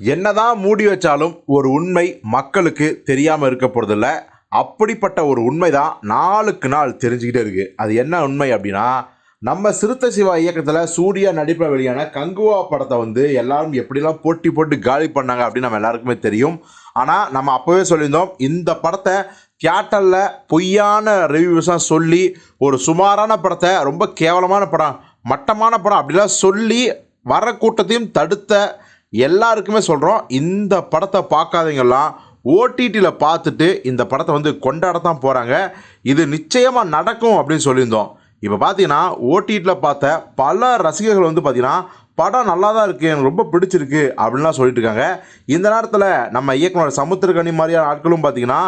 என்னதான் மூடி வச்சாலும் ஒரு உண்மை மக்களுக்கு தெரியாமல் இருக்க போகிறதில்ல அப்படிப்பட்ட ஒரு உண்மை தான் நாளுக்கு நாள் தெரிஞ்சுக்கிட்டே இருக்குது அது என்ன உண்மை அப்படின்னா நம்ம சிறுத்தை சிவா இயக்கத்தில் சூர்யா நடிப்பில் வெளியான கங்குவா படத்தை வந்து எல்லாரும் எப்படிலாம் போட்டி போட்டு காலி பண்ணாங்க அப்படின்னு நம்ம எல்லாருக்குமே தெரியும். ஆனால் நம்ம அப்போவே சொல்லியிருந்தோம் இந்த படத்தை தியேட்டரில் பொய்யான ரிவ்யூஸாக சொல்லி ஒரு சுமாரான படத்தை ரொம்ப கேவலமான படம் மட்டமான படம் அப்படிலாம் சொல்லி வர கூட்டத்தையும் தடுத்த எல்லாருக்குமே சொல்கிறோம் இந்த படத்தை பார்க்காதீங்கலாம் ஓடிடியில் பார்த்துட்டு இந்த படத்தை வந்து கொண்டாடத்தான் போகிறாங்க இது நிச்சயமாக நடக்கும் அப்படின்னு சொல்லியிருந்தோம். இப்போ பார்த்தீங்கன்னா ஓடிடியில் பார்த்த பல ரசிகர்கள் வந்து பார்த்திங்கன்னா படம் நல்லா தான் இருக்குது எனக்கு ரொம்ப பிடிச்சிருக்கு அப்படின்லாம் சொல்லிட்டு இருக்காங்க இந்த நேரத்தில் நம்ம இயக்குனர் சமுத்திரகனி மாதிரியான ஆட்களும் பார்த்தீங்கன்னா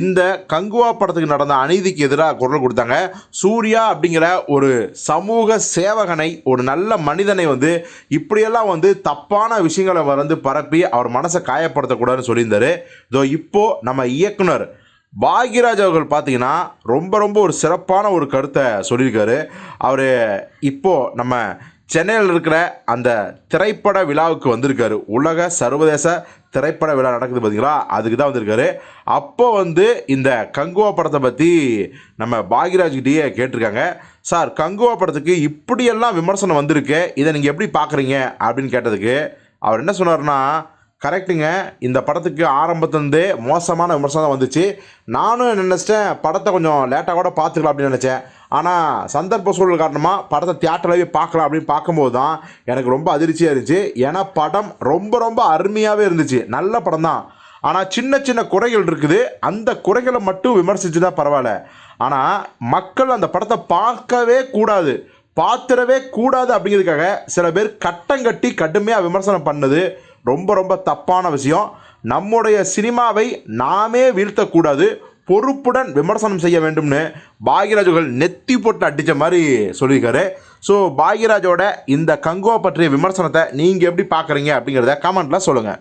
இந்த கங்குவா படத்துக்கு நடந்த அநீதிக்கு எதிராக குரல் கொடுத்தாங்க. சூர்யா அப்படிங்கிற ஒரு சமூக சேவகனை ஒரு நல்ல மனிதனை வந்து இப்படியெல்லாம் வந்து தப்பான விஷயங்களை வந்து பரப்பி அவர் மனசை காயப்படுத்தக்கூடாதுன்னு சொல்லியிருந்தார். இதோ இப்போ நம்ம இயக்குனர் பாக்யராஜ் அவர்கள் பார்த்தீங்கன்னா ரொம்ப ரொம்ப ஒரு சிறப்பான ஒரு கருத்தை சொல்லியிருக்காரு. அவர் இப்போது நம்ம சென்னையில் இருக்கிற அந்த திரைப்பட விழாவுக்கு வந்திருக்காரு. உலக சர்வதேச திரைப்பட விழா நடக்குது பார்த்தீங்களா அதுக்கு தான் வந்திருக்காரு. அப்போ வந்து இந்த கங்குவா படத்தை பற்றி நம்ம பாக்யராஜ்கிட்டயே கேட்டிருக்காங்க. சார் கங்குவா படத்துக்கு இப்படியெல்லாம் விமர்சனம் வந்திருக்கு. இதை நீங்கள் எப்படி பார்க்குறீங்க அப்படின்னு கேட்டதுக்கு அவர் என்ன சொன்னார்னா கரெக்டுங்க இந்த படத்துக்கு ஆரம்பத்துலேருந்தே மோசமான விமர்சனம் தான் வந்துச்சு. நானும் நினச்சிட்டேன் படத்தை கொஞ்சம் லேட்டாக கூட பார்த்துக்கலாம் அப்படின்னு நினச்சேன். ஆனால் சந்தர்ப்ப சூழல் காரணமாக படத்தை தியேட்டர்லவே பார்க்கலாம் அப்படின்னு பார்க்கும்போது தான் எனக்கு ரொம்ப அதிர்ச்சியாக இருந்துச்சு. ஏன்னா படம் ரொம்ப ரொம்ப அருமையாகவே இருந்துச்சு. நல்ல படம் தான். ஆனால் சின்ன சின்ன குறைகள் இருக்குது. அந்த குறைகளை மட்டும் விமர்சிச்சு தான் பரவாயில்ல. ஆனால் மக்கள் அந்த படத்தை பார்க்கவே கூடாது. பார்த்துடவே கூடாது அப்படிங்கிறதுக்காக சில பேர் கட்டம் கட்டி கடுமையாக விமர்சனம் பண்ணது ரொம்ப ரொம்ப தப்பான விஷயம். நம்முடைய சினிமாவை நாமே வீழ்த்தக்கூடாது. பொறுப்புடன் விமர்சனம் செய்ய வேண்டும்னு பாக்யராஜுகள் நெத்தி போட்டு அடித்த மாதிரி சொல்லியிருக்காரு. ஸோ பாக்யராஜோட இந்த கங்குவா பற்றிய விமர்சனத்தை நீங்கள் எப்படி பார்க்குறீங்க அப்படிங்கிறத கமெண்ட்டில் சொல்லுங்கள்